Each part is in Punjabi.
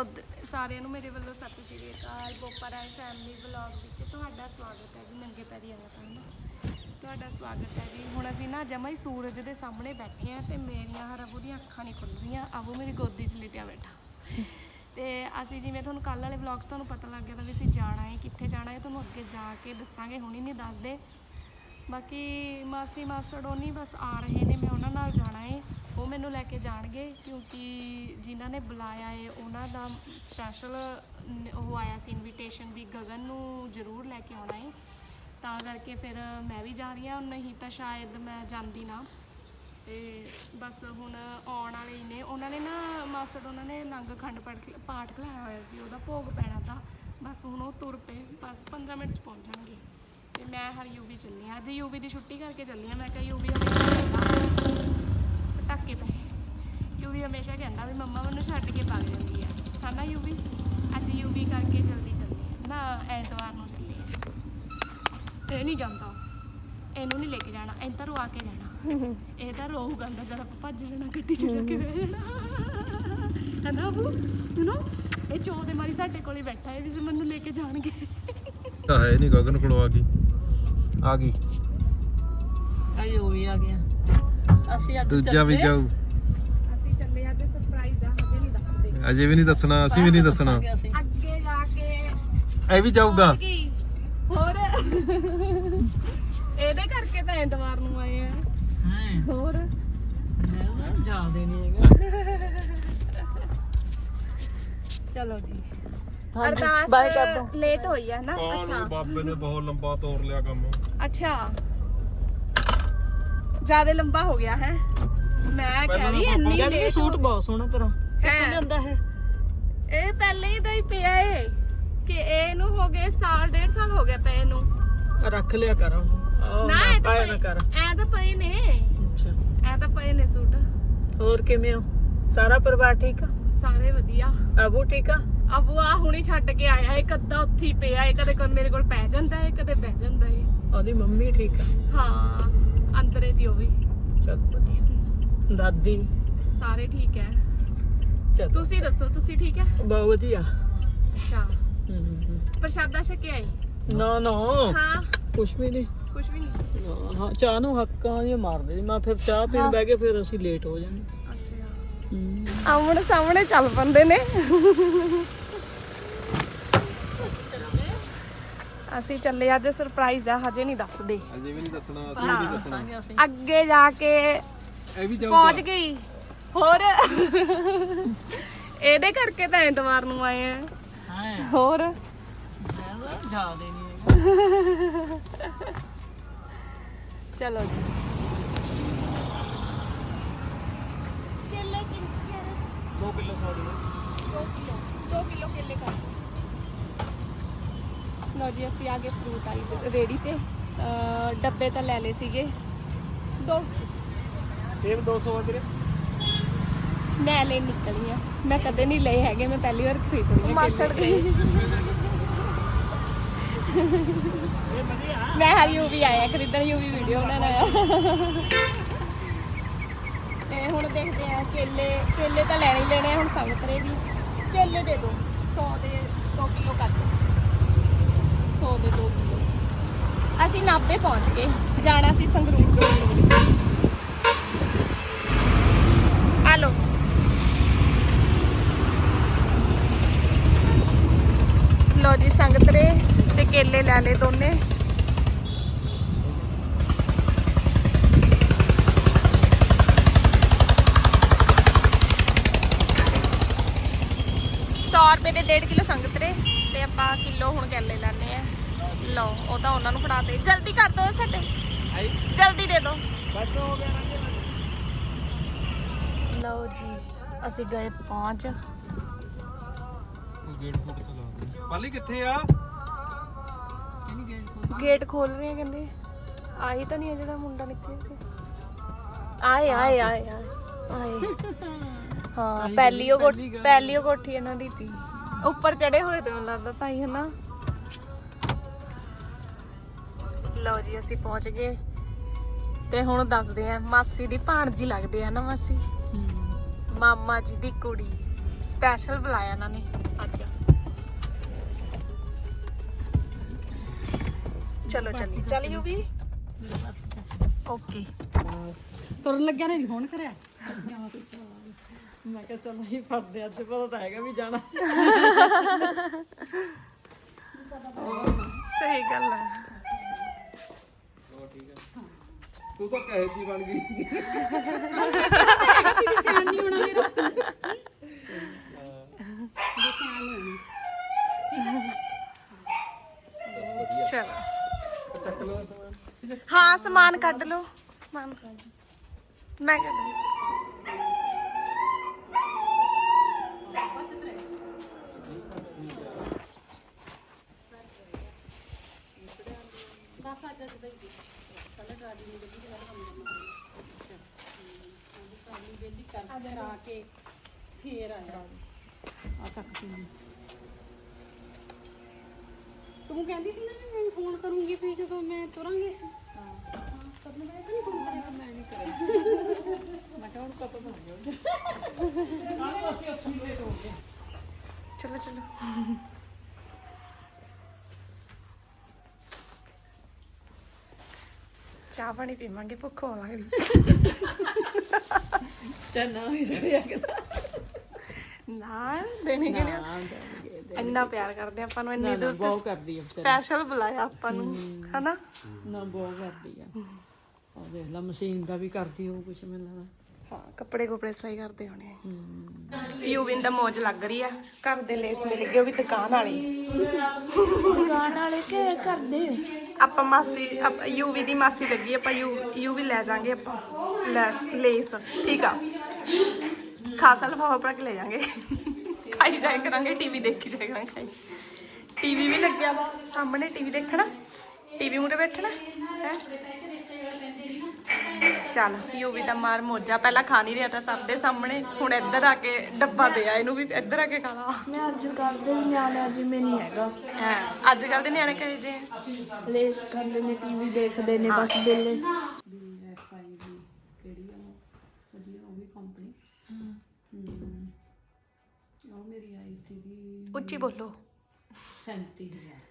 ਉਦ- ਸਾਰਿਆਂ ਨੂੰ ਮੇਰੇ ਵੱਲੋਂ ਸਤਿ ਸ਼੍ਰੀ ਅਕਾਲ ਬੋਪਾ ਰਾਏ ਫੈਮਿਲੀ ਵਲੌਗ ਵਿੱਚ ਤੁਹਾਡਾ ਸਵਾਗਤ ਹੈ ਜੀ, ਨੰਗੇ ਪੈਰੀ ਆਇਆ ਤਾਂ ਨਾ ਤੁਹਾਡਾ ਸਵਾਗਤ ਹੈ ਜੀ। ਹੁਣ ਅਸੀਂ ਨਾ ਜਮਾ ਹੀ ਸੂਰਜ ਦੇ ਸਾਹਮਣੇ ਬੈਠੇ ਆ ਤੇ ਮੇਰੀਆਂ ਹਰਬੂ ਦੀਆਂ ਅੱਖਾਂ ਨਹੀਂ ਖੁੱਲ ਰਹੀਆਂ ਆਬੂ ਮੇਰੀ ਗੋਦੀ 'ਚ ਲਿਟਿਆ ਬੈਠਾ। ਤੇ ਅਸੀਂ ਜਿਵੇਂ ਤੁਹਾਨੂੰ ਕੱਲ ਵਾਲੇ ਵਲੌਗਸ ਤੁਹਾਨੂੰ ਪਤਾ ਲੱਗ ਗਿਆ ਤਾਂ ਵੀ ਅਸੀਂ ਜਾਣਾ ਹੈ, ਕਿੱਥੇ ਜਾਣਾ ਹੈ, ਤੁਹਾਨੂੰ ਅੱਗੇ ਜਾ ਕੇ ਦੱਸਾਂਗੇ, ਹੁਣੀ ਨਹੀਂ ਦੱਸਦੇ। ਬਾਕੀ ਮਾਸੀ ਮਾਸੜ ਉਹ ਨਹੀਂ ਬਸ ਆ ਰਹੇ ਨੇ, ਮੈਂ ਉਹਨਾਂ ਨਾਲ ਜਾਣਾ ਏ ਉਹ ਮੈਨੂੰ ਲੈ ਕੇ ਜਾਣਗੇ ਕਿਉਂਕਿ ਜਿਨ੍ਹਾਂ ਨੇ ਬੁਲਾਇਆ ਏ, ਉਹਨਾਂ ਦਾ ਸਪੈਸ਼ਲ ਉਹ ਆਇਆ ਸੀ ਇਨਵੀਟੇਸ਼ਨ ਵੀ ਗਗਨ ਨੂੰ ਜ਼ਰੂਰ ਲੈ ਕੇ ਆਉਣਾ ਏ। ਤਾਂ ਕਰਕੇ ਫਿਰ ਮੈਂ ਵੀ ਜਾ ਰਹੀ ਹਾਂ, ਨਹੀਂ ਤਾਂ ਸ਼ਾਇਦ ਮੈਂ ਜਾਂਦੀ ਨਾ। ਤੇ ਬਸ ਹੁਣ ਆਉਣ ਵਾਲੇ ਹੀ ਨੇ। ਉਹਨਾਂ ਨੇ ਨਾ ਮਾਸੜ ਉਹਨਾਂ ਨੇ ਲੰਗ ਖੰਡ ਪਾਠ ਪਾਠ ਖਲਾਇਆ ਹੋਇਆ ਸੀ, ਉਹਦਾ ਭੋਗ ਪੈਣਾ ਤਾਂ। ਬਸ ਹੁਣ ਉਹ ਤੁਰ ਪਏ, ਬਸ 15 ਮਿੰਟ ਚ ਪਹੁੰਚ ਜਾਣਗੇ ਤੇ ਮੈਂ ਹਰ ਯੂਵੀ ਚੱਲੀ ਹਾਂ। ਅੱਜ ਯੂਵੀ ਦੀ ਛੁੱਟੀ ਕਰਕੇ ਚੱਲੀ ਹਾਂ। ਮੈਂ ਕਿਹਾ ਯੂਵੀ ਹਮੇਸ਼ਾ ਪਟਾਕੇ ਪਏ ਯੂਵੀ ਹਮੇਸ਼ਾ ਕਹਿੰਦਾ ਵੀ ਮੰਮਾ ਮੈਨੂੰ ਛੱਡ ਕੇ ਭੱਜ ਜਾਂਦੀ ਆ। ਹਨਾ ਯੂਵੀ? ਅੱਜ ਯੂਵੀ ਕਰਕੇ ਜਲਦੀ ਚੱਲੀ ਹਾਂ ਨਾ ਐਤਵਾਰ ਨੂੰ ਚੱਲੀ ਇਹ ਨਹੀਂ ਜਾਂਦਾ। ਇਹਨੂੰ ਨਹੀਂ ਲੈ ਕੇ ਜਾਣਾ। ਤਾਂ ਰਵਾ ਕੇ ਜਾਣਾ। ਇਹ ਤਾਂ ਰੋਊਗਾ ਅੰਦਰ ਜਦ ਆਪਾਂ ਭੱਜ ਜਾਣਾ ਗੱਡੀ ਚ ਜਾ ਕੇ। ਬਹਿ ਜਾਣਾ ਹਨਾ ਬੂ ਯੂ نو ਇਹ ਚੋ ਦੇ ਮਾਰੀ ਸਾਡੇ ਕੋਲ ਹੀ ਬੈਠਾ ਹੈ ਜਿਸ ਮੈਨੂੰ ਲੈ ਕੇ ਜਾਣਗੇ। ਤਾਂ ਹੈ ਨਹੀਂ ਗਗਨ ਕੋਲ ਆ ਗਈ। ਆ ਗਈ। ਆਇਓ ਵੀ ਆ ਗਿਆ। ਅਸੀਂ ਅੱਜ ਦੂਜਾ ਵੀ ਚੱਲੇ ਆ। ਜਾਊ। ਅਸੀਂ ਚੱਲੇ ਅੱਜ ਸਰਪ੍ਰਾਈਜ਼ ਆ ਹਜੇ ਨਹੀਂ ਦੱਸਦੇ। ਅਜੇ ਵੀ ਨਹੀਂ ਦੱਸਣਾ ਅਸੀਂ ਵੀ ਨਹੀਂ ਦੱਸਣਾ। ਦੱਸਾਂਗੇ ਅਸੀਂ। ਅੱਗੇ ਜਾ ਕੇ ਇਹ ਵੀ ਜਾਊਗਾ। ਕੀ? ਹੋਰ? ਇਹਦੇ ਕਰਕੇ ਤਾਂ ਐਤਵਾਰ ਨੂੰ ਆਏ ਆ। ਹੈਂ? ਹੋਰ? ਮੈਂ ਨਾ ਜਾਦੇ ਨਹੀਂ ਹੈਗਾ। ਚਲੋ ਜੀ। ਬਾਏ ਕਰ ਅਰਦਾਸ ਦੋ। ਲੇਟ ਹੋਈ ਆ ਨਾ। ਅੱਛਾ। ਬਾਬੇ ਨੇ ਬਹੁਤ ਲੰਬਾ ਤੋੜ ਲਿਆ ਕੰਮ। ਅੱਛਾ। ਜ਼ਿਆਦਾ ਲੰਬਾ ਹੋ ਗਿਆ ਹੈ। ਮੈਂ ਕਹਿ ਰਹੀ ਇੰਨੀ ਯਾਰ ਇਹ late ਸੂਟ ਬਹੁਤ ਸੋਹਣਾ ਤੇਰਾ। ਕਿੱਥੋਂ ਹੈ। ਲਿਆਂਦਾ ਹੈ ਇਹ ਪਹਿਲੇ ਹੀ ਤਾਂ ਹੀ ਪਿਆ ਏ ਕਿ ਇਹਨੂੰ ਹੋ ਗਏ ਸਾਲ ਡੇਢ ਸਾਲ ਹੋ ਗਿਆ ਪਏ ਨੂੰ। ਰੱਖ ਲਿਆ ਕਰ ਨਾ ਇਹ ਤਾਂ ਪਾਇਆ ਨਾ ਕਰ। ਪਏ- ਐ ਤਾਂ ਪਏ ਨੇ। ਅੱਛਾ। ਐ ਤਾਂ ਪਏ ਨੇ ਸੂਟ। ਹੋਰ ਕਿਵੇਂ ਹੋ? ਸਾਰਾ ਪਰਿਵਾਰ ਠੀਕ ਆ? ਸਾਰੇ ਵਧੀਆ। ਅਬੂ ਠੀਕ ਆ? ਅਬੂ ਆ ਹੁਣੀ ਛੱਡ ਕੇ ਆਇਆ। ਇੱਕ ਅੱਧਾ ਉੱਥੇ ਹੀ ਪਿਆ। ਏ ਕਦੇ ਕੋਲ ਮੇਰੇ ਕੋਲ ਪੈ ਜਾਂਦਾ ਏ ਕਦੇ ਬਹਿ ਜਾਂਦਾ ਏ। ਉਹਦੀ ਮੰਮੀ ਠੀਕ ਆ? ਹਾਂ। ਅੰਦਰੇ ਦੀ ਉਹ ਵੀ। ਚੱਲ ਵਧੀਆ। ਦਾਦੀ। ਸਾਰੇ ਠੀਕ ਹੈ ਚੱਲ। ਤੁਸੀਂ ਦੱਸੋ ਤੁਸੀਂ ਠੀਕ ਹੈ ਬਹੁਤ ਵਧੀਆ। ਅੱਛਾ। ਹੂੰ, ਹੂੰ, ਪ੍ਰਸ਼ਾਦਾ ਛਕਿਆ ਹੂੰ। ਨਾ ਨਾ। ਹਾਂ। ਕੁਛ ਵੀ ਨਹੀਂ। ਕੁਝ ਵੀ ਨਹੀਂ। ਨਾ, ਹਾਂ ਚਾਹ ਨੂੰ ਹੱਕਾਂ ਜਿਹਾ ਮਾਰਦੇ ਸੀ। ਮੈਂ ਫਿਰ ਚਾਹ ਪੀਣ ਬਹਿ ਕੇ ਫਿਰ ਅਸੀਂ ਲੇਟ ਹੋ ਜਾਂਦੇ। ਅੱਛਾ। ਆਮਣੇ ਸਾਹਮਣੇ ਚੱਲ ਪੰਦੇ ਨੇ। ਅਸੀਂ ਚੱਲੇ ਅੱਜ ਸਰਪ੍ਰਾਈਜ਼ ਆ ਹਜੇ ਨਹੀਂ ਦੱਸਦੇ। ਅਜੇ ਵੀ ਨਹੀਂ ਦੱਸਣਾ ਅਸੀਂ ਵੀ ਨਹੀਂ ਦੱਸਣਾ ਅੱਗੇ ਜਾ ਕੇ ਇਹ ਵੀ ਪਹੁੰਚ ਗਈ। ਹੋਰ? ਇਹਦੇ ਕਰਕੇ ਤਾਂ ਐਤਵਾਰ ਨੂੰ ਆਏ ਆ। ਹਾਂ। ਹੋਰ? ਜਾਦੇ ਨਹੀਂ ਚਲੋ ਜੀ। ਕੇਲੇ 2 ਕਿਲੋ ਸੌੜੀ 2 ਕਿਲੋ 2 ਕਿਲੋ ਕੇਲੇ ਕਰ ਲਓ ਜੀ ਅਸੀਂ ਆ ਗਏ ਫਰੂਟ ਆਈ ਰੇੜੀ ਤੇ। ਡੱਬੇ ਤਾਂ ਲੈ ਲਏ ਸੀਗੇ। ਦੋ। ਸੇਬ 200 ਵੀਰੇ। ਮੈਂ ਲੈ ਨਿਕਲੀ ਆ। ਮੈਂ ਕਦੇ ਨਹੀਂ ਲਏ ਹੈਗੇ ਮੈਂ ਪਹਿਲੀ ਵਾਰ ਖਰੀਦਣੀ ਆ ਮਾਸੜ ਗਈ ਮੈਂ ਹਰ ਯੂ ਵੀ ਆਇਆ ਖਰੀਦਣ ਯੂ ਵੀ ਵੀਡੀਓ ਬਣਾਉਣਾ ਆ ਤੇ ਹੁਣ ਦੇਖਦੇ ਆ ਕੇਲੇ ਕੇਲੇ ਤਾਂ ਲੈਣੇ ਹੀ ਲੈਣੇ ਆ ਹੁਣ ਸੰਗਤਰੇ ਵੀ। ਕੇਲੇ ਦੇ ਦਿਓ 100 ਦੇ 2 ਕਿਲੋ ਕਰ ਦਿਓ 100 ਦੇ 2 ਕਿਲੋ ਅਸੀਂ ਨਾਭੇ ਪਹੁੰਚ ਗਏ। ਜਾਣਾ ਸੀ ਸੰਗਰੂਰ ਰੋਡ ਆ ਲਓ। ਲੋ ਜੀ ਸੰਗਤਰੇ ਤੇ ਕੇਲੇ ਲੈ ਲਏ ਦੋਨੇ। ਸੌ ਰੁਪਏ ਦੇ 1.5 ਕਿਲੋ ਸੰਗਤਰੇ ਆਪਾਂ ਕਿਲੋ ਹੁਣ ਕੇਲੇ ਲੈਣੇ ਆ। ਲਓ ਉਹ ਤਾਂ ਉਹਨਾਂ ਨੂੰ ਫੜਾ ਦੇ। ਜਲਦੀ ਕਰ ਦਿਓ ਸਾਡੇ। ਜਲਦੀ ਦੇ ਦਿਓ ਬਸ ਹੋ ਗਿਆ ਲਓ ਜੀ ਅਸੀਂ ਗਏ ਪਹੁੰਚ। ਗੇਟ ਫੂਟ ਤੋਂ ਲਾ ਦੇ ਪਾਲੀ ਕਿੱਥੇ ਆ? ਗੇਟ ਖੋਲ ਰਹੇ ਆ ਕਹਿੰਦੇ। ਆਹੀ ਤਾਂ ਨਹੀਂ ਹੈ ਜਿਹੜਾ ਮੁੰਡਾ ਨਿਕਲਿਆ ਸੀ। ਆਏ ਆਏ ਆਏ ਆਏ ਆਏ। ਹਾਂ ਪਹਿਲੀ ਉਹ ਕੋਠੀ ਪਹਿਲੀ ਉਹ ਕੋਠੀ ਇਹਨਾਂ ਦੀ ਸੀ ਉੱਪਰ ਚੜੇ ਹੋਏ ਤੇ ਮੈਨੂੰ ਲੱਗਦਾ ਤਾਂ ਹੀ ਹੈ ਨਾ। ਲਓ ਜੀ ਅਸੀਂ ਪਹੁੰਚ ਗਏ। ਤੇ ਹੁਣ ਦੱਸਦੇ ਆ ਮਾਸੀ ਦੀ ਭਾਣਜੀ ਲੱਗਦੇ ਆ ਨਾ ਮਾਸੀ? ਮਾਮਾ ਜੀ ਦੀ ਕੁੜੀ। ਸਪੈਸ਼ਲ ਬੁਲਾਇਆ ਇਹਨਾਂ ਨੇ ਅੱਜ। ਚਲੋ ਚੱਲੀ ਚੱਲ। You we? ਓਕੇ ਤੁਰਨ ਲੱਗਿਆ ਨੇ ਨਹੀਂ ਫੋਨ ਕਰਿਆ? ਮੈਂ ਕਿਹਾ ਚਲੋ ਹੀ ਫੜਦੇ ਅੱਜ ਪਤਾ ਤਾਂ ਹੈਗਾ ਵੀ ਜਾਣਾ। ਸਹੀ ਗੱਲ ਹੈ। ਤੂੰ ਤਾਂ ਕਹੇ ਕੀ ਬਣ ਗਈ। ਚਲੋ। ਹਾਂ ਸਮਾਨ ਕੱਢ ਲਓ। ਸਮਾਨ ਮੈਂ ਕੱਢ ਆ ਚੱਕ ਪੀਂਦੀ ਤੂੰ ਕਹਿੰਦੀ ਸੀ ਨਾ ਵੀ ਮੈਂ ਫੋਨ ਕਰੂੰਗੀ ਫਿਰ ਜਦੋਂ ਮੈਂ ਤੁਰਾਂਗੇ ਸੀ ਮੈਂ ਕਿਹਾ ਹੁਣ ਪਤਾ ਤਾਂ ਲੱਗਿਆ ਆਹ ਅਸੀਂ ਉੱਥੇ ਹੀ ਲੇਟ ਹੋ ਗਏ ਚਲੋ ਚਲੋ ਚਾਹ ਪਾਣੀ ਪੀਵਾਂਗੇ ਭੁੱਖ ਗਈ ਤੇ ਨਾ ਵੀ ਰਿਹਾ ਨਾ ਦੇਣੀ ਕਿਹੜੀ ਇੰਨਾ ਪਿਆਰ ਕਰਦੇ ਆਪਾਂ ਨੂੰ ਇੰਨੀ ਦੂਰ ਬਹੁਤ ਕਰਦੀ ਆ। ਸਪੈਸ਼ਲ ਬੁਲਾਇਆ ਆਪਾਂ ਨੂੰ ਹਨਾ? ਨਾ ਬਹੁਤ ਕਰਦੀ ਆ। ਉਹ ਦੇਖ ਲਾ ਮਸ਼ੀਨ ਦਾ ਵੀ ਕਰਦੀ ਉਹ ਕੁਛ ਮੈਨੂੰ ਲੱਗਦਾ। ਹਾਂ ਕੱਪੜੇ ਕੁਪੜੇ ਸਹੀ ਕਰਦੇ ਹੋਣੇ ਯੂਵਿਨ ਦਾ ਮੌਜ ਲੱਗ ਰਹੀ ਆ। ਘਰ ਦੇ ਲੇਸ ਮਿਲ ਗਏ ਉਹ ਵੀ ਦੁਕਾਨ ਵਾਲੀ। ਦੁਕਾਨ ਵਾਲੇ ਕੇ ਕਰਦੇ? ਆਪਾਂ ਮਾਸੀ ਯੂਵੀ ਦੀ ਮਾਸੀ ਲੱਗੀ ਆਪਾਂ ਯੂ ਯੂਵੀ ਲੈ ਜਾਾਂਗੇ ਆਪਾਂ। ਲੈਸ ਲੇਸ ਠੀਕ ਆ। ਖਾਸਾ ਲਫਾਫਾ ਭਰ ਕੇ ਲੈ ਜਾਾਂਗੇ। ਖਾਈ ਜਾਇਆ ਕਰਾਂਗੇ ਟੀਵੀ ਦੇਖੀ ਜਾਇਆ ਕਰਾਂਗੇ ਟੀਵੀ ਵੀ ਲੱਗਿਆ ਵਾ ਸਾਹਮਣੇ ਟੀਵੀ ਦੇਖਣਾ। ਟੀਵੀ ਮੂਰੇ ਬੈਠਣਾ ਹੈ। ਚੱਲ। ਯੂਵੀ ਦਾ ਮਾਰ ਮੋਜਾ ਪਹਿਲਾਂ ਖਾ ਨਹੀਂ ਰਿਹਾ ਤਾਂ ਸਭ ਦੇ ਸਾਹਮਣੇ ਹੁਣ ਇੱਧਰ ਆ ਕੇ ਡੱਬਾ ਦੇ ਆ ਇਹਨੂੰ ਵੀ ਇੱਧਰ ਆ ਕੇ ਖਾ ਲਾ। ਮੈਂ ਅੱਜ ਕਰਦੇ ਨਿਆਣੇ ਅੱਜ ਮੈਂ ਨਹੀਂ ਹੈਗਾ। ਹੈਂ, ਅੱਜ ਕੱਲ ਦੇ ਨਿਆਣੇ ਕਹੇ ਜੇ ਲੇਸ ਕਰਦੇ ਨੇ ਟੀਵੀ ਦੇਖਦੇ ਨੇ ਬਸ ਬਿੱਲੇ ਵੀ ਐਫ ਆਈ ਦੀ ਕਿਹੜੀ ਆ ਉਹ ਵਧੀਆ ਉਹ ਵੀ ਕੰਪਨੀ ਹੂੰ ਉਹ ਮੇਰੀ ਆਈ ਸੀਗੀ ਉੱਚੀ ਬੋਲੋ। 37000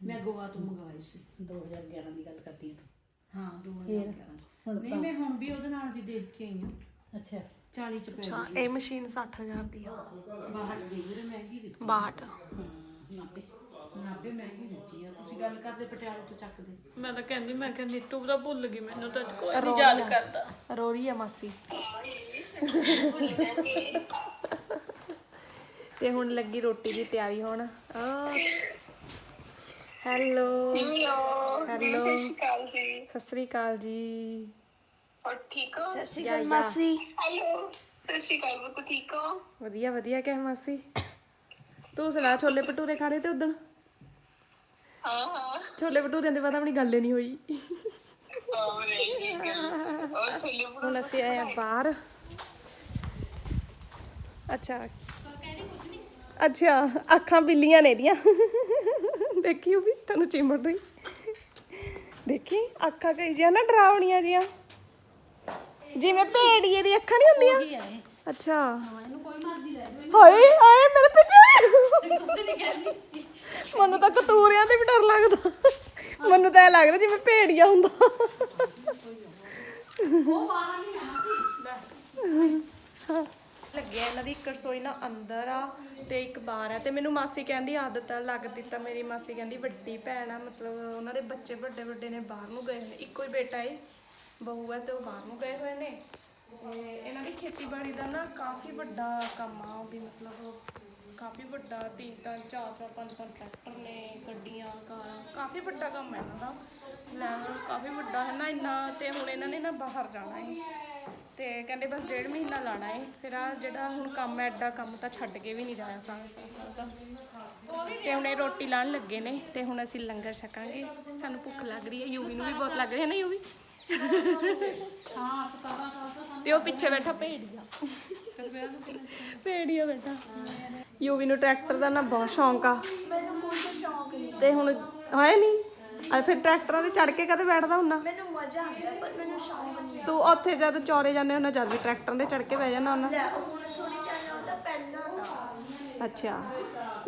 ਮੈਂ ਗੋਆ ਤੋਂ ਮੰਗਵਾਈ ਸੀ। 2011 ਦੀ ਗੱਲ ਕਰਦੀ ਹਾਂ ਹਾਂ 2011 ਨਹੀਂ ਮੈਂ ਹੁਣ ਵੀ ਉਹਦੇ ਨਾਲ ਦੀ ਦੇਖ ਕੇ ਆਈ ਹਾਂ। ਅੱਛਾ। 40 ਚ ਪੈ ਅੱਛਾ ਇਹ ਮਸ਼ੀਨ 60000 ਦੀ ਆ। ਬਾਹਰ ਦੀ ਵੀਰੇ ਮਹਿੰਗੀ ਦਿੱਤੀ। 62 90 90 ਮਹਿੰਗੀ ਦਿੱਤੀ ਆ। ਤੁਸੀਂ ਗੱਲ ਕਰਦੇ ਪਟਿਆਲੇ ਤੋਂ ਚੱਕਦੇ ਮੈਂ ਤਾਂ ਕਹਿੰਦੀ ਮੈਂ ਕਹਿੰਦੀ ਤੂੰ ਤਾਂ ਭੁੱਲ ਗਈ ਮੈਨੂੰ ਤਾਂ ਕੋਈ ਨਹੀਂ ਯਾਦ ਕਰਦਾ। ਰੋ ਰਹੀ ਆ ਮਾਸੀ। ਤੇ ਹੁਣ ਲੱਗੀ ਰੋਟੀ ਦੀ ਤਿਆਰੀ ਹੋਣ। ਹੈਲੋ। ਹੈਲੋ ਸਤਿ ਸ਼੍ਰੀ ਅਕਾਲ ਜੀ। ਸਤਿ ਸ਼੍ਰੀ ਅਕਾਲ ਜੀ। ਸਤਿ ਸ਼੍ਰੀ ਅਕਾਲ ਮਾਸੀ। ਹੈਲੋ ਸਤਿ ਸ਼੍ਰੀ ਅਕਾਲ ਬੁੱਤ ਠੀਕ ਹੋ? ਵਧੀਆ ਵਧੀਆ ਕਹਿ ਮਾਸੀ? ਤੂੰ ਸੁਣਾ ਛੋਲੇ ਭਟੂਰੇ ਖਾ ਰਹੇ ਤੇ ਉਦੋਂ ਹਾਂ ਹਾਂ। ਛੋਲੇ ਭਟੂਰਿਆਂ ਦੇ ਬਾਅਦ ਆਪਣੀ ਗੱਲ ਹੀ ਨਹੀਂ ਹੋਈ। ਹੋਰ ਠੀਕ ਹੈ ਉਹ ਛੋਲੇ ਹੁਣ ਅਸੀਂ ਆਏ ਆ ਬਾਹਰ। ਅੱਛਾ। ਅੱਛਾ ਅੱਖਾਂ ਬਿੱਲੀਆਂ ਨੇ ਇਹਦੀਆਂ। ਦੇਖੀ ਉਹ ਵੀ ਤੈਨੂੰ ਚਿੰਬੜ ਰਹੀ। ਦੇਖੀ ਅੱਖਾਂ ਕਈ ਜਿਹਾ ਨਾ ਡਰਾਵਣੀਆਂ ਜੀਆਂ ਜਿਵੇਂ ਭੇੜੀਏ ਦੀ ਅੱਖਾਂ ਨਹੀਂ ਹੁੰਦੀਆਂ? ਅੱਛਾ। ਹਾਏ ਹਾਏ ਮੇਰੇ ਪਿੱਛੇ ਮੈਨੂੰ ਤਾਂ ਕਤੂਰਿਆਂ ਤੇ ਵੀ ਡਰ ਲੱਗਦਾ। ਮੈਨੂੰ ਤਾਂ ਇਹ ਲੱਗਦਾ ਜਿਵੇਂ ਭੇੜੀਆ ਹੁੰਦਾ। ਲੱਗਿਆ ਇਹਨਾਂ ਦੀ ਇੱਕ ਰਸੋਈ ਨਾ ਅੰਦਰ ਆ। ਤੇ ਇੱਕ ਬਾਹਰ ਹੈ ਤੇ ਮੈਨੂੰ ਮਾਸੀ ਕਹਿੰਦੀ ਆਦਤ ਆ, ਲੱਗ ਦਿੱਤਾ ਮੇਰੀ ਮਾਸੀ ਕਹਿੰਦੀ ਵੱਡੀ ਭੈਣ ਆ, ਮਤਲਬ ਉਹਨਾਂ ਦੇ ਬੱਚੇ ਵੱਡੇ ਵੱਡੇ ਨੇ ਬਾਹਰ ਨੂੰ ਗਏ ਨੇ, ਇੱਕੋ ਹੀ ਬੇਟਾ ਹੈ ਬਹੂ ਹੈ ਤੇ ਉਹ ਬਾਹਰ ਨੂੰ ਗਏ ਹੋਏ ਨੇ। ਤੇ ਇਹਨਾਂ ਦੀ ਖੇਤੀਬਾੜੀ ਦਾ ਨਾ ਕਾਫੀ ਵੱਡਾ ਕੰਮ ਆ, ਉਹ ਵੀ ਮਤਲਬ ਕਾਫੀ ਵੱਡਾ ਤਿੰਨ ਤਿੰਨ ਚਾਰ ਚਾਰ ਪੰਜ ਪੰਜ ਟਰੈਕਟਰ ਨੇ, ਗੱਡੀਆਂ, ਕਾਰਾਂ, ਕਾਫੀ ਵੱਡਾ ਕੰਮ ਹੈ ਇਹਨਾਂ ਦਾ। ਲੈਵਲ ਕਾਫੀ ਵੱਡਾ ਹੈ ਨਾ, ਇੰਨਾ ਤੇ ਹੁਣ ਇਹਨਾਂ ਨੇ ਨਾ ਬਾਹਰ ਜਾਣਾ ਹੈ ਤੇ ਕਹਿੰਦੇ ਬਸ ਡੇਢ ਮਹੀਨਾ ਲਾਣਾ ਹੈ ਫਿਰ ਆ ਜਿਹੜਾ ਹੁਣ ਕੰਮ ਹੈ ਐਡਾ ਕੰਮ ਤਾਂ ਛੱਡ ਕੇ ਵੀ ਨਹੀਂ ਜਾਇਆ ਸਾਰਾ ਦਾ। ਤੇ ਹੁਣ ਇਹ ਰੋਟੀ ਲਾਣ ਲੱਗੇ ਨੇ ਤੇ ਹੁਣ ਅਸੀਂ ਲੰਗਰ ਛਕਾਂਗੇ। ਸਾਨੂੰ ਭੁੱਖ ਲੱਗ ਰਹੀ ਹੈ ਯੂਵੀ ਨੂੰ ਵੀ ਬਹੁਤ ਲੱਗ ਰਹੀ ਹੈ ਨਾ ਯੂਵੀ? ਹਾਂ 17 ਸਾਲ ਤੋਂ ਉਹ ਪਿੱਛੇ ਬੈਠਾ ਭੇੜੀਆ। ਭੇੜੀਆ ਬੈਠਾ। ਯੂਵੀ ਨੂੰ ਟਰੈਕਟਰ ਦਾ ਨਾ ਬਹੁਤ ਸ਼ੌਂਕ ਆ। ਮੈਨੂੰ ਕੋਈ ਸ਼ੌਂਕ ਨਹੀਂ। ਤੇ ਹੁਣ ਹੋਏ ਨਹੀਂ? ਆ ਫਿਰ ਟਰੈਕਟਰਾਂ ਤੇ ਚੜ ਕੇ ਕਦੇ ਬੈਠਦਾ ਹੁੰਨਾ ਮੈਨੂੰ ਮਜ਼ਾ ਆਉਂਦਾ ਪਰ ਮੈਨੂੰ ਸ਼ੌਂਕ ਨਹੀਂ ਤੂੰ ਉੱਥੇ ਜਦ ਚੌਰੇ ਜਾਂਦੇ ਹੁੰਨਾ ਜਦ ਵੀ ਟਰੈਕਟਰਾਂ ਤੇ ਚੜ ਕੇ ਬਹਿ ਜਾਂਦਾ ਹੁੰਨਾ ਲੈ ਹੁਣ ਥੋੜੀ ਟਾਈਮ ਆਉਂਦਾ ਪਹਿਲਾਂ ਅੱਛਾ।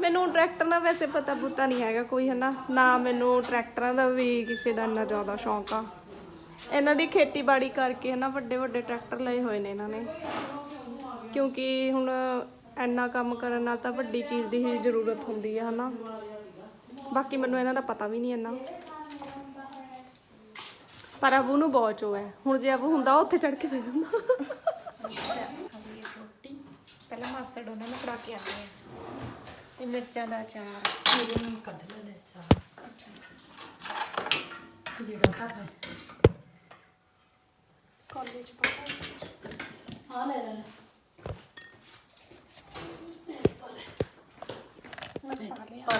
ਮੈਨੂੰ ਟਰੈਕਟਰ ਦਾ ਵੈਸੇ ਪਤਾ ਪੁੱਤਾ ਨਹੀਂ ਹੈਗਾ ਕੋਈ ਹਨਾ? ਨਾ ਮੈਨੂੰ ਟਰੈਕਟਰਾਂ ਦਾ ਵੀ ਕਿਸੇ ਦਾ ਇੰਨਾ ਜ਼ਿਆਦਾ ਸ਼ੌਂਕ ਆ। ਇਹਨਾਂ ਦੀ ਖੇਤੀਬਾੜੀ ਕਰਕੇ ਹਨਾ ਵੱਡੇ ਵੱਡੇ ਟਰੈਕਟਰ ਲਏ ਹੋਏ ਨੇ ਇਹਨਾਂ ਨੇ। ਕਿਉਂਕਿ ਹੁਣ ਇੰਨਾ ਕੰਮ ਕਰਨ ਨਾਲ ਤਾਂ ਵੱਡੀ ਚੀਜ਼ ਦੀ ਹੀ ਜ਼ਰੂਰਤ ਹੁੰਦੀ ਹੈ ਹਨਾ? ਬਾਕੀ ਮੈਨੂੰ ਇਹਨਾਂ ਦਾ ਪਤਾ ਵੀ ਨਹੀਂ ਇੰਨਾ। ਪਰ ਅਬੂ ਨੂੰ ਬਹੁਤ ਚੋ ਹੈ। ਹੁਣ ਜੇ ਅਬੂ ਹੁੰਦਾ ਉਹ ਉੱਥੇ ਚੜ ਕੇ ਬਹਿ ਜਾਂਦਾ ਰੋਟੀ ਪਹਿਲਾਂ ਮਾਸੜ ਉਹਨਾਂ ਨੂੰ ਫੜਾ ਕੇ ਆਉਂਦੇ ਆ। ਤੇ ਮਿਰਚਾਂ ਦਾ ਅਚਾਰ। ਇਹਦੇ ਨੂੰ ਕੱਢ ਲੈ ਲੈ ਚਾਹ ਜਿਹੜਾ ਘਰ ਹੈ। ਕਾਲਜ ਆ ਲੈ ਲੈ। ਮੈਂ ਪਾ ਲਿਆ ਪਾ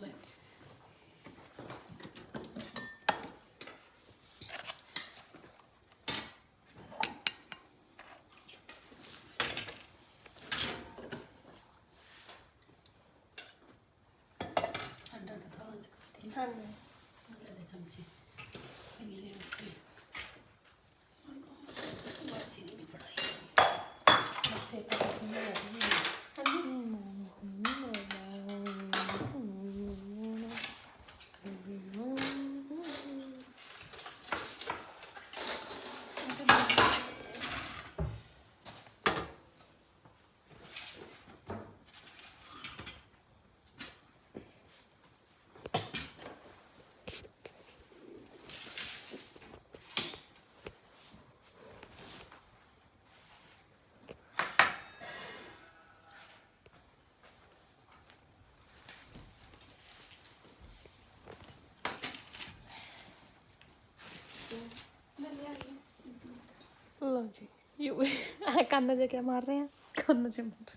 ਲੈ ਅੱਡਾ ਅੱਡਾ ਥਾਲਾਂ ਚ ਕੱਢੀ ਹਾਂਜੀ ਲੈ ਦੇ ਚਮਚੇ ਪਈਆਂ ਨੇ ਉੱਥੇ ਮਾਸੀ ਨੇ ਵੀ ਪੜਾਈ ਫੇਰ ਤਾਂ ਕਿੰਨੀ ਲੱਗੀ ਲਓ ਜੀ ਯੂ ਆ ਕੰਨ ਜੇ ਕਿਆ ਮਾਰ ਰਹੇ ਆ? ਕੰਨ ਜੇ ਮਾਰ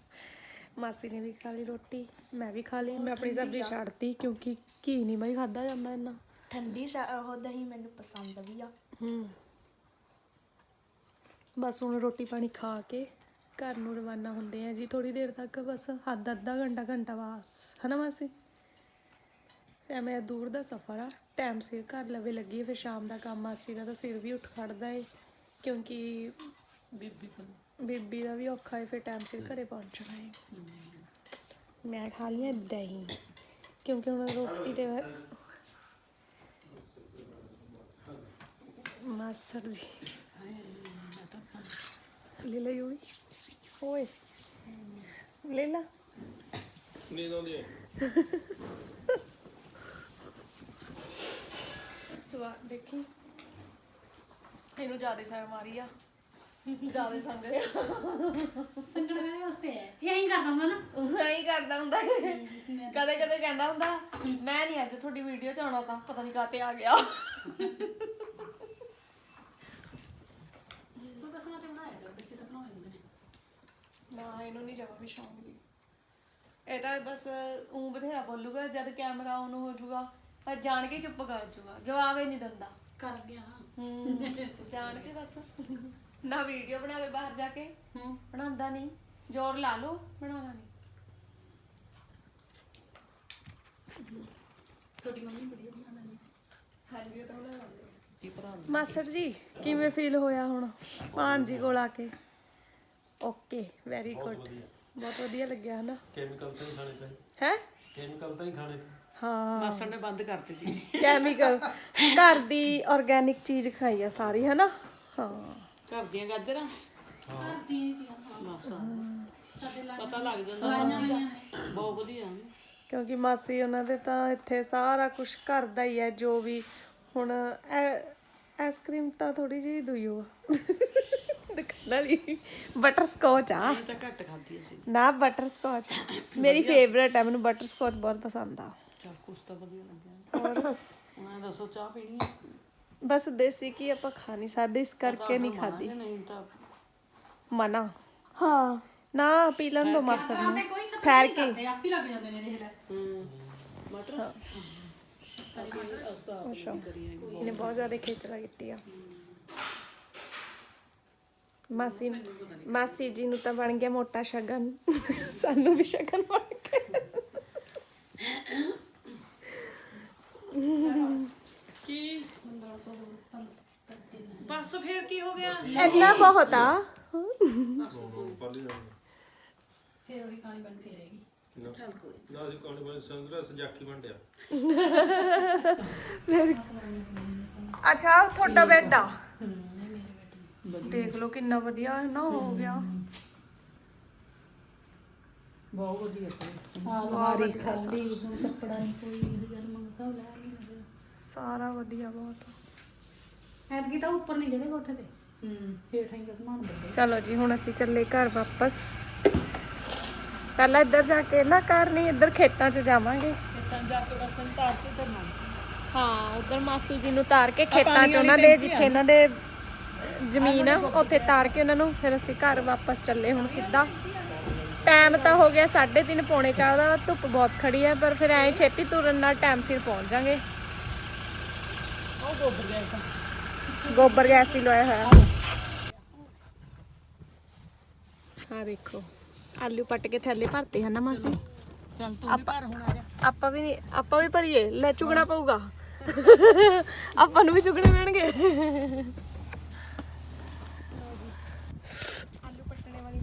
ਮਾਸੀ ਨੇ ਵੀ ਖਾ ਲਈ ਰੋਟੀ ਮੈਂ ਵੀ ਖਾ ਲਈ ਮੈਂ ਆਪਣੀ ਸਬਜ਼ੀ ਛੱਡਤੀ ਕਿਉਂਕਿ ਘੀ ਨਹੀਂ ਬਈ ਖਾਦਾ ਜਾਂਦਾ ਇੰਨਾ। ਠੰਡੀ ਸਾ- ਉਹ ਦਹੀਂ ਮੈਨੂੰ ਪਸੰਦ ਵੀ ਆ। ਹੂੰ। ਬਸ ਹੁਣ ਰੋਟੀ ਪਾਣੀ ਖਾ ਕੇ ਘਰ ਨੂੰ ਰਵਾਨਾ ਹੁੰਦੇ ਆ ਜੀ ਥੋੜੀ ਦੇਰ ਤੱਕ ਬਸ ਹੱਦ ਅੱਧਾ ਘੰਟਾ ਘੰਟਾ ਬਸ। ਹਨਾ ਮਾਸੀ? ਐ ਮੇਰਾ ਦੂਰ ਦਾ ਸਫ਼ਰ ਆ ਟਾਈਮ ਸਿਰ ਘਰ ਲਵੇ ਲੱਗੀ ਫਿਰ ਸ਼ਾਮ ਦਾ ਕੰਮ ਮਾਸੀ ਦਾ ਤਾਂ ਸਿਰ ਵੀ ਉੱਠ ਖੜਦਾ ਏ। ਕਿਉਂਕਿ ਬੀਬੀ ਕੋਲ। ਬੀਬੀ ਦਾ ਵੀ ਔਖਾ ਹੈ ਫਿਰ ਟਾਈਮ ਸਿਰ ਘਰੇ ਪਹੁੰਚਣਾ ਹੈ। ਮੈਂ ਖਾ ਲਿਆ ਦਹੀਂ ਕਿਉਂਕਿ ਹੁਣ ਰੋਟੀ ਤੇ ਮਾਸਰ ਜੀ। ਲੈ ਲੈ ਯੂਈ ਓਏ। ਲੈ ਲਾ। ਨੀਂਦ ਆਉਂਦੀ ਹੈ ਸਵਾ ਦੇਖੀ। ਇਹਨੂੰ ਜ਼ਿਆਦਾ ਸ਼ਰਮ ਆ ਰਹੀ ਆ। ਜ਼ਿਆਦਾ ਸੰਗ ਰਿਹਾ। ਸੰਗੜ ਦੇ ਵਾਸਤੇ ਹੈ। ਇਹ ਐਂ ਕਰਦਾ ਹੁੰਦਾ ਨਾ। ਨਹੀਂ ਕਰਦਾ ਹੁੰਦਾ। ਕਦੇ ਕਦੇ ਕਹਿੰਦਾ ਹੁੰਦਾ ਮੈਂ ਨਹੀਂ ਅੱਜ ਤੁਹਾਡੀ ਵੀਡੀਓ ਚ ਆਉਣਾ ਤਾਂ ਪਤਾ ਨਹੀਂ ਕਾਤੇ ਆ ਗਿਆ। ਤੂੰ ਦੱਸਣਾ ਤੇ ਬਣਾਇਆ ਕਰ ਬੱਚੇ ਤਾਂ ਬਣਾਉਂਦੇ ਹੁੰਦੇ ਨੇ। ਨਾ ਇਹਨੂੰ ਨਹੀਂ ਜਮਾ ਵੀ ਸ਼ੌਂਕ ਵੀ ਇਹ ਤਾਂ ਬਸ ਉਹ ਬਥੇਰਾ ਬੋਲੂਗਾ ਜਦ ਕੈਮਰਾ ਆਨ ਹੋ ਜਾਊਗਾ ਪਰ ਜਾਣ ਕੇ ਚੁੱਪ ਕਰ ਜਾਊਗਾ ਜਵਾਬ ਹੀ ਨਹੀਂ ਦਿੰਦਾ। ਕਰ ਗਿਆ ਹੂੰ। ਜਾਣ ਕੇ ਬਸ। ਨਾ ਵੀਡੀਓ ਬਣਾਵੇ ਬਾਹਰ ਜਾ ਕੇ। ਹੂੰ। ਬਣਾਉਂਦਾ ਨਹੀਂ। ਜ਼ੋਰ ਲਾ ਲਓ ਬਣਾਉਣਾ ਨਹੀਂ। ਤੁਹਾਡੀ ਮੰਮੀ ਬੜੀ ਬਣਾ ਲੈਂਦੀ ਹਾਂਜੀ ਉਹ ਤਾਂ ਬਣਾ ਲੈਂਦੇ ਮਾਸਟਰ ਜੀ ਕਿਵੇਂ ਫੀਲ ਹੋਇਆ ਹੁਣ? ਭਾਣ ਜੀ ਕੋਲ ਆ ਕੇ। ਓਕੇ ਵੈਰੀ ਗੁੱਡ ਬਹੁਤ ਵਧੀਆ ਲੱਗਿਆ ਹਨਾ? ਕੈਮੀਕਲ ਤਾਂ ਨਹੀਂ ਖਾਣੇ ਪਏ। ਹੈ? ਕੈਮੀਕਲ ਤਾਂ ਨਹੀਂ ਖਾਣੇ। ਹਾਂ। ਮਾਸਟਰ ਨੇ ਬੰਦ ਕਰਤੀ ਜੀ ਕੈਮੀਕਲ ਘਰ ਦੀ ਆਰਗੈਨਿਕ ਚੀਜ਼ ਖਾਈ ਆ ਸਾਰੀ ਹਨਾ? ਹਾਂ। ਘਰ ਦੀਆਂ ਗਾਜਰਾਂ? ਕਰਦੀ ਦੀਆਂ ਮਾਸਾ ਪਤਾ ਲੱਗ ਜਾਂਦਾ ਸਬਜ਼ੀ ਦਾ ਬਹੁਤ ਵਧੀਆ ਕਿਉਂਕਿ ਮਾਸੀ ਉਹਨਾਂ ਦੇ ਤਾਂ ਇੱਥੇ ਸਾਰਾ ਕੁਝ ਘਰ ਦਾ ਹੀ ਹੈ ਜੋ ਵੀ ਹੁਣ ਆਈਸਕ੍ਰੀਮ ਤਾਂ ਥੋੜੀ ਜਿਹੀ ਦੁਈਓ ਦਿਖਣ ਵਾਲੀ। ਬਟਰ ਸਕੌਚ ਆ। ਇਹ ਤਾਂ ਘੱਟ ਖਾਧੀ ਅਸੀਂ। ਨਾ ਬਟਰ ਸਕੌਚ ਮੇਰੀ ਫੇਵਰੇਟ ਹੈ ਮੈਨੂੰ ਬਟਰ ਸਕੌਚ ਬਹੁਤ ਪਸੰਦ ਆ। ਚਲ ਕੁਛ ਤਾਂ ਵਧੀਆ ਲੱਗਿਆ। ਮੈਂ ਦੱਸੋ ਚਾਹ ਪੀਣੀ ਹੈ ਬਸ ਦੇਸੀ ਕੀ ਆਪਾਂ ਖਾ ਨਹੀਂ ਸਕਦੇ ਇਸ ਕਰਕੇ ਨਹੀਂ ਖਾਦੀ ਖਾਦੀ ਨਹੀਂ ਤਾਂ ਮਨਾ। ਹਾਂ। ਨਾ ਪੀ ਲੈਣ ਦੋ ਮਾਸਰ ਨੂੰ। ਨਹੀਂ ਕੇ। ਆਪ ਹੀ ਲੱਗ ਜਾਂਦੇ ਨੇ ਦੇਖ ਲੈ। ਹੂੰ ਮਟਰ? ਅੱਛਾ। ਇਹਨੇ ਬਹੁਤ ਜ਼ਿਆਦਾ ਖੇਚਲਾ ਕੀਤੀ ਆ। ਮਾਸੀ ਮਾਸੀ ਜੀ ਨੂੰ ਤਾਂ ਬਣ ਗਿਆ ਮੋਟਾ ਸ਼ਗਨ। ਸਾਨੂੰ ਵੀ ਸ਼ਗਨ ਬਣ ਗਿਆ ਕੀ 1500 ਦਿਨ ਬਸ ਫੇਰ ਕੀ ਹੋ ਗਿਆ ਇੰਨਾ ਬਹੁਤ ਆ ਪਾਲੀ ਜਾਂਦੇ ਫਿਰ ਉਹੀ ਕਹਾਣੀ ਬਣ ਫੇਰੇਗੀ ਨਾ ਅਸੀਂ ਕੌਣ ਬਣ ਸੰਦਰਾ ਸਜਾਕੀ ਵੰਡਿਆ ਅੱਛਾ ਤੁਹਾਡਾ ਬੈੱਡ ਆ ਦੇਖ ਲਓ ਕਿੰਨਾ ਵਧੀਆ ਨਾ ਹੋ ਗਿਆ ਬਹੁਤ ਵਧੀਆ ਸੀ ਅਲਮਾਰੀ ਖਾਲੀ ਹੁਣ ਕੱਪੜਾ ਨਹੀਂ ਕੋਈ ਇਹਦੀ ਗੱਲ ਮੰਗ ਸਭ ਲੈ ਲਈ ਸਾਰਾ ਵਧੀਆ ਬਹੁਤ। ਐਤਕੀ ਤਾਂ ਉੱਪਰ ਨਹੀਂ ਜਿਹੜੇ ਕੋਠੇ ਤੇ। ਹੂੰ। ਹੇਠਾਂ ਹੀ ਦਾ ਸਮਾਨ ਬੱਦੇ ਚਲੋ ਜੀ ਹੁਣ ਅਸੀਂ ਚੱਲੇ ਘਰ ਵਾਪਸ। ਪਹਿਲਾਂ ਇੱਧਰ ਜਾ ਕੇ ਨਾ ਘਰ ਨਹੀਂ ਇੱਧਰ ਖੇਤਾਂ 'ਚ ਜਾਵਾਂਗੇ। ਹਾਂ ਉਧਰ ਮਾਸੀ ਜੀ ਨੂੰ ਤਾਰ ਕੇ ਖੇਤਾਂ 'ਚ ਉਹਨਾਂ ਦੇ ਜਿੱਥੇ ਇਹਨਾਂ ਦੇ ਜ਼ਮੀਨ ਆ ਉੱਥੇ ਤਾਰ ਕੇ ਉਹਨਾਂ ਨੂੰ ਫਿਰ ਅਸੀਂ ਘਰ ਵਾਪਸ ਚੱਲੇ ਹੁਣ ਸਿੱਧਾ। ਟਾਈਮ ਤਾਂ ਹੋ ਗਿਆ 3:30 ਪੌਣੇ 4 ਦਾ ਧੁੱਪ ਬਹੁਤ ਖੜੀ ਹੈ ਪਰ ਫਿਰ ਐਂ ਛੇਤੀ ਤੁਰਨ ਨਾਲ ਟਾਈਮ ਸਿਰ ਪਹੁੰਚ ਜਾਾਂਗੇ। ਗੋਬਰ ਗੈਸ ਵੀ ਲਵਾਇਆ ਹੋਇਆ। ਹਾਂ ਦੇਖੋ ਆਲੂ ਪੱਟ ਕੇ ਥੈਲੇ ਭਰਤੇ ਹਨ ਨਾ ਮਾਸੀ। ਚੱਲ ਤੂੰ ਵੀ ਭਰ ਹੁਣ ਆ ਜਾ। ਆਪਾਂ ਵੀ ਨਹੀਂ ਆਪਾਂ ਵੀ ਭਰੀਏ ਲੈ ਚੁਗਣਾ ਪਊਗਾ। ਆਪਾਂ ਨੂੰ ਵੀ ਚੁਗਣੇ ਪੈਣਗੇ ਆਲੂ ਪੱਟਣੇ ਵਾਲੀ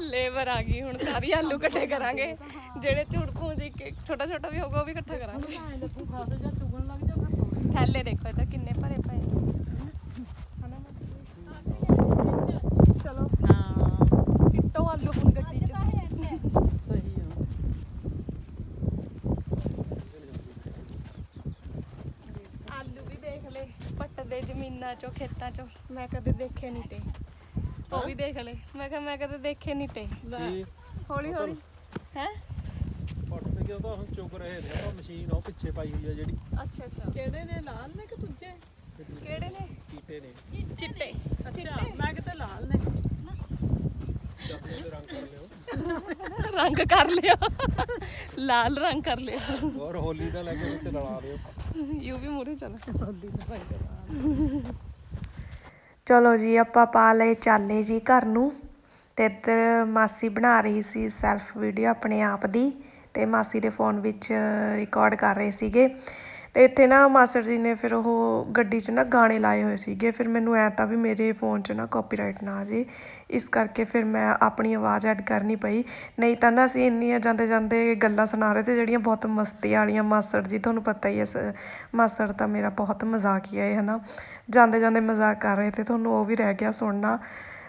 ਲੇਬਰ ਆ ਗਈ ਹੁਣ ਸਾਰੀ ਆਲੂ ਇਕੱਠੇ ਕਰਾਂਗੇ। ਜਿਹੜੇ ਝੂੜ ਪੂੰਜ ਇੱਕ ਇੱਕ ਛੋਟਾ ਛੋਟਾ ਵੀ ਹੋਊਗਾ ਉਹ ਵੀ ਇਕੱਠਾ ਕਰਾਂਗੇ। ਥੈਲੇ ਦੇਖੋ ਇੱਧਰ ਕਿੰਨੇ ਭਰੇ ਪਏ? ਚਲੋ। ਹਾਂ। ਸਿੱਟੋ ਆਲੂ ਹੁਣ ਗੱਡੀ 'ਚ। ਆਲੂ ਵੀ ਦੇਖ ਲੈ ਪੱਟਦੇ ਜ਼ਮੀਨਾਂ 'ਚੋਂ ਖੇਤਾਂ 'ਚੋਂ। ਮੈਂ ਕਦੇ ਦੇਖੇ ਨਹੀਂ ਤੇ। ਉਹ ਵੀ ਦੇਖ ਲੈ। ਮੈਂ ਕਿਹਾ ਮੈਂ ਕਦੇ ਦੇਖੇ ਨਹੀਂ ਤੇ। ਕੀ? ਹੌਲੀ ਹੌਲੀ। ਹੈ? ਪੱਟ ਤੇ ਗਿਆ ਤਾਂ ਹੁਣ ਚੁੱਕ ਰਹੇ ਨੇ ਉਹ ਮਸ਼ੀਨ ਉਹ ਪਿੱਛੇ ਪਾਈ ਹੋਈ ਆ ਜਿਹੜੀ। ਅੱਛਾ ਅੱਛਾ। ਕਿਹੜੇ ਨੇ? ਲਾਲ ਨੇ ਕਿ ਦੂਜੇ? ਕਿਹੜੇ ਨੇ? ਕੀਟੇ ਨੇ। ਚਿੱਟੇ। ਅੱਛਾ ਮੈਂ ਕਿਤੇ ਲਾਲ ਨੇ। ਜਦ ਦੇ ਰੰਗ ਕਰ ਲਿਓ। ਰੰਗ ਕਰ ਲਾਲ ਰੰਗ ਕਰ ਲਿਆ ਔਰ ਹੋਲੀ ਦਾ ਲੈ ਕੇ ਵਿੱਚ ਲੜਾ ਦਿਓ। ਯੂ ਵੀ ਮੂਰੇ ਚਲਾ। ਚਲੋ ਜੀ, ਆਪਾਂ ਪਾ ਲਏ ਚਾਲੇ ਜੀ ਘਰ ਨੂੰ ਤੇ ਇੱਧਰ ਮਾਸੀ ਬਣਾ ਰਹੀ ਸੀ ਸੈਲਫ ਵੀਡੀਓ ਆਪਣੇ ਆਪ ਦੀ ਤੇ ਮਾਸੀ ਦੇ ਫੋਨ ਵਿੱਚ ਰਿਕਾਰਡ ਕਰ ਰਹੇ ਸੀਗੇ। ਤੇ ਇੱਥੇ ਨਾ ਮਾਸਟਰ ਜੀ ਨੇ ਫਿਰ ਉਹ ਗੱਡੀ 'ਚ ਨਾ ਗਾਣੇ ਲਾਏ ਹੋਏ ਸੀਗੇ, ਫਿਰ ਮੈਨੂੰ ਐ ਤਾਂ ਵੀ ਮੇਰੇ ਫੋਨ 'ਚ ਨਾ ਕਾਪੀਰਾਈਟ ਨਾ ਆ ਜੇ। ਇਸ ਕਰਕੇ ਫਿਰ ਮੈਂ ਆਪਣੀ ਆਵਾਜ਼ ਐਡ ਕਰਨੀ ਪਈ। ਨਹੀਂ ਤਾਂ ਨਾ ਅਸੀਂ ਇੰਨੀਆਂ ਜਾਂਦੇ ਜਾਂਦੇ ਗੱਲਾਂ ਸੁਣਾ ਰਹੇ ਤੇ ਜਿਹੜੀਆਂ ਬਹੁਤ ਮਸਤੀ ਵਾਲੀਆਂ ਮਾਸੜ ਜੀ, ਤੁਹਾਨੂੰ ਪਤਾ ਹੀ ਹੈ ਮਾਸੜ ਤਾਂ ਮੇਰਾ ਬਹੁਤ ਮਜ਼ਾਕੀਆ ਹੈ ਹਨਾ? ਜਾਂਦੇ ਜਾਂਦੇ ਮਜ਼ਾਕ ਕਰ ਰਹੇ ਤੇ ਤੁਹਾਨੂੰ ਉਹ ਵੀ ਰਹਿ ਗਿਆ ਸੁਣਨਾ।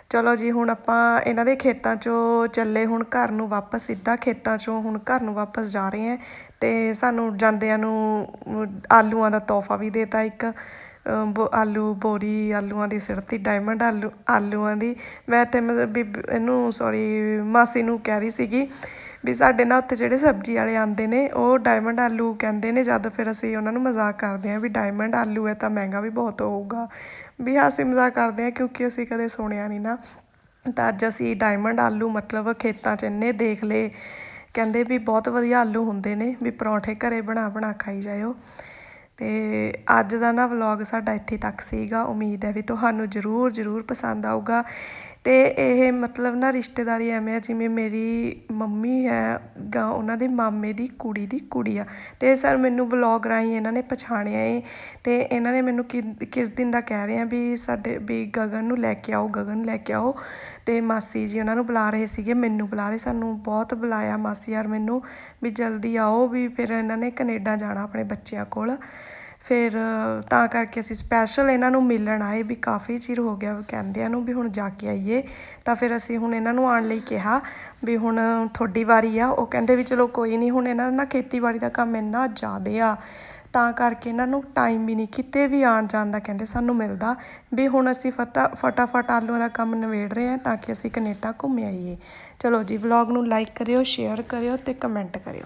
ਚਲੋ ਜੀ, ਹੁਣ ਆਪਾਂ ਇਹਨਾਂ ਦੇ ਖੇਤਾਂ 'ਚੋਂ ਚੱਲੇ, ਹੁਣ ਘਰ ਨੂੰ ਵਾਪਸ, ਸਿੱਧਾ ਖੇਤਾਂ 'ਚੋਂ ਹੁਣ ਘਰ ਨੂੰ ਵਾਪਸ ਜਾ ਰਹੇ ਹਾਂ ਤੇ ਸਾਨੂੰ ਜਾਂਦਿਆਂ ਨੂੰ ਆਲੂਆਂ ਦਾ ਤੋਹਫਾ ਵੀ ਦੇਤਾ ਇੱਕ। ਬੋ- ਆਲੂ, ਬੋਰੀ, ਆਲੂਆਂ ਦੀ ਸਿਰਤੀ ਡਾਇਮੰਡ ਆਲੂ, ਆਲੂਆਂ ਦੀ। ਮੈਂ ਤੇ ਮਤਲਬ ਵੀ ਇਹਨੂੰ ਸੌਰੀ ਮਾਸੀ ਨੂੰ ਕਹਿ ਰਹੀ ਸੀਗੀ ਵੀ ਸਾਡੇ ਨਾਲ ਉੱਥੇ ਜਿਹੜੇ ਸਬਜ਼ੀ ਵਾਲੇ ਆਉਂਦੇ ਨੇ, ਉਹ ਡਾਇਮੰਡ ਆਲੂ ਕਹਿੰਦੇ ਨੇ, ਜਦ ਫਿਰ ਅਸੀਂ ਉਹਨਾਂ ਨੂੰ ਮਜ਼ਾਕ ਕਰਦੇ ਹਾਂ ਵੀ ਡਾਇਮੰਡ ਆਲੂ ਹੈ ਤਾਂ ਮਹਿੰਗਾ ਵੀ ਬਹੁਤ ਹੋਊਗਾ। ਵੀ ਅਸੀਂ ਮਜ਼ਾਕ ਕਰਦੇ ਹਾਂ ਕਿਉਂਕਿ ਅਸੀਂ ਕਦੇ ਸੁਣਿਆ ਨਹੀਂ ਨਾ। ਤਾਂ ਅੱਜ ਅਸੀਂ ਡਾਇਮੰਡ ਆਲੂ ਮਤਲਬ ਖੇਤਾਂ 'ਚ ਇੰਨੇ ਦੇਖ ਲਏ। ਕਹਿੰਦੇ ਵੀ ਬਹੁਤ ਵਧੀਆ ਆਲੂ ਹੁੰਦੇ ਨੇ, ਵੀ ਪਰੌਂਠੇ ਘਰੇ ਬਣਾ ਬਣਾ ਖਾਈ ਜਾਇਓ। ਤੇ ਅੱਜ ਦਾ ਨਾ ਵਲੌਗ ਸਾਡਾ ਇੱਥੇ ਤੱਕ ਸੀਗਾ। ਉਮੀਦ ਹੈ ਵੀ ਤੁਹਾਨੂੰ ਜ਼ਰੂਰ ਜ਼ਰੂਰ ਪਸੰਦ ਆਊਗਾ। ਅਤੇ ਇਹ ਮਤਲਬ ਨਾ ਰਿਸ਼ਤੇਦਾਰੀ ਐਵੇਂ ਆ, ਜਿਵੇਂ ਮੇਰੀ ਮੰਮੀ ਹੈ ਗਾ, ਉਹਨਾਂ ਦੇ ਮਾਮੇ ਦੀ ਕੁੜੀ ਦੀ ਕੁੜੀ ਆ। ਅਤੇ ਸਰ ਮੈਨੂੰ ਵਲੌਗ ਰਾਹੀਂ ਇਹਨਾਂ ਨੇ ਪਛਾਣਿਆ ਏ ਅਤੇ ਇਹਨਾਂ ਨੇ ਮੈਨੂੰ ਕਿ- ਕਿਸ ਦਿਨ ਦਾ ਕਹਿ ਰਹੇ ਆ ਵੀ ਸਾਡੇ, ਵੀ ਗਗਨ ਨੂੰ ਲੈ ਕੇ ਆਓ, ਗਗਨ ਨੂੰ ਲੈ ਕੇ ਆਓ। ਅਤੇ ਮਾਸੀ ਜੀ ਉਹਨਾਂ ਨੂੰ ਬੁਲਾ ਰਹੇ ਸੀਗੇ, ਮੈਨੂੰ ਬੁਲਾ ਰਹੇ, ਸਾਨੂੰ ਬਹੁਤ ਬੁਲਾਇਆ ਮਾਸੀ ਯਾਰ ਮੈਨੂੰ ਵੀ ਜਲਦੀ ਆਓ, ਵੀ ਫਿਰ ਇਹਨਾਂ ਨੇ ਕੈਨੇਡਾ ਜਾਣਾ ਆਪਣੇ ਬੱਚਿਆਂ ਕੋਲ। ਫਿਰ ਤਾਂ ਕਰਕੇ ਅਸੀਂ ਸਪੈਸ਼ਲ ਇਹਨਾਂ ਨੂੰ ਮਿਲਣ ਆਏ ਵੀ ਕਾਫੀ ਚਿਰ ਹੋ ਗਿਆ ਕਹਿੰਦਿਆਂ ਨੂੰ ਵੀ ਹੁਣ ਜਾ ਕੇ ਆਈਏ। ਤਾਂ ਫਿਰ ਅਸੀਂ ਹੁਣ ਇਹਨਾਂ ਨੂੰ ਆਉਣ ਲਈ ਕਿਹਾ ਵੀ ਹੁਣ ਤੁਹਾਡੀ ਵਾਰੀ ਆ। ਉਹ ਕਹਿੰਦੇ ਵੀ ਚਲੋ ਕੋਈ ਨਹੀਂ, ਹੁਣ ਇਹਨਾਂ ਦਾ ਨਾ ਖੇਤੀਬਾੜੀ ਦਾ ਕੰਮ ਇੰਨਾ ਜ਼ਿਆਦਾ ਆ, ਤਾਂ ਕਰਕੇ ਇਹਨਾਂ ਨੂੰ ਟਾਈਮ ਵੀ ਨਹੀਂ, ਕਿਤੇ ਵੀ ਆਉਣ ਜਾਣ ਦਾ ਕਹਿੰਦੇ ਸਾਨੂੰ ਮਿਲਦਾ ਵੀ ਹੁਣ ਅਸੀਂ ਫਟਾ, ਫਟਾਫਟ ਆਲੂਆਂ ਦਾ ਕੰਮ ਨਿਬੇੜ ਰਹੇ ਹਾਂ ਤਾਂ ਕਿ ਅਸੀਂ ਕੈਨੇਡਾ ਘੁੰਮ ਆਈਏ। ਚਲੋ ਜੀ ਵਲੌਗ ਨੂੰ ਲਾਈਕ ਕਰਿਓ ਸ਼ੇਅਰ ਕਰਿਓ ਤੇ ਕਮੈਂਟ ਕਰਿਓ।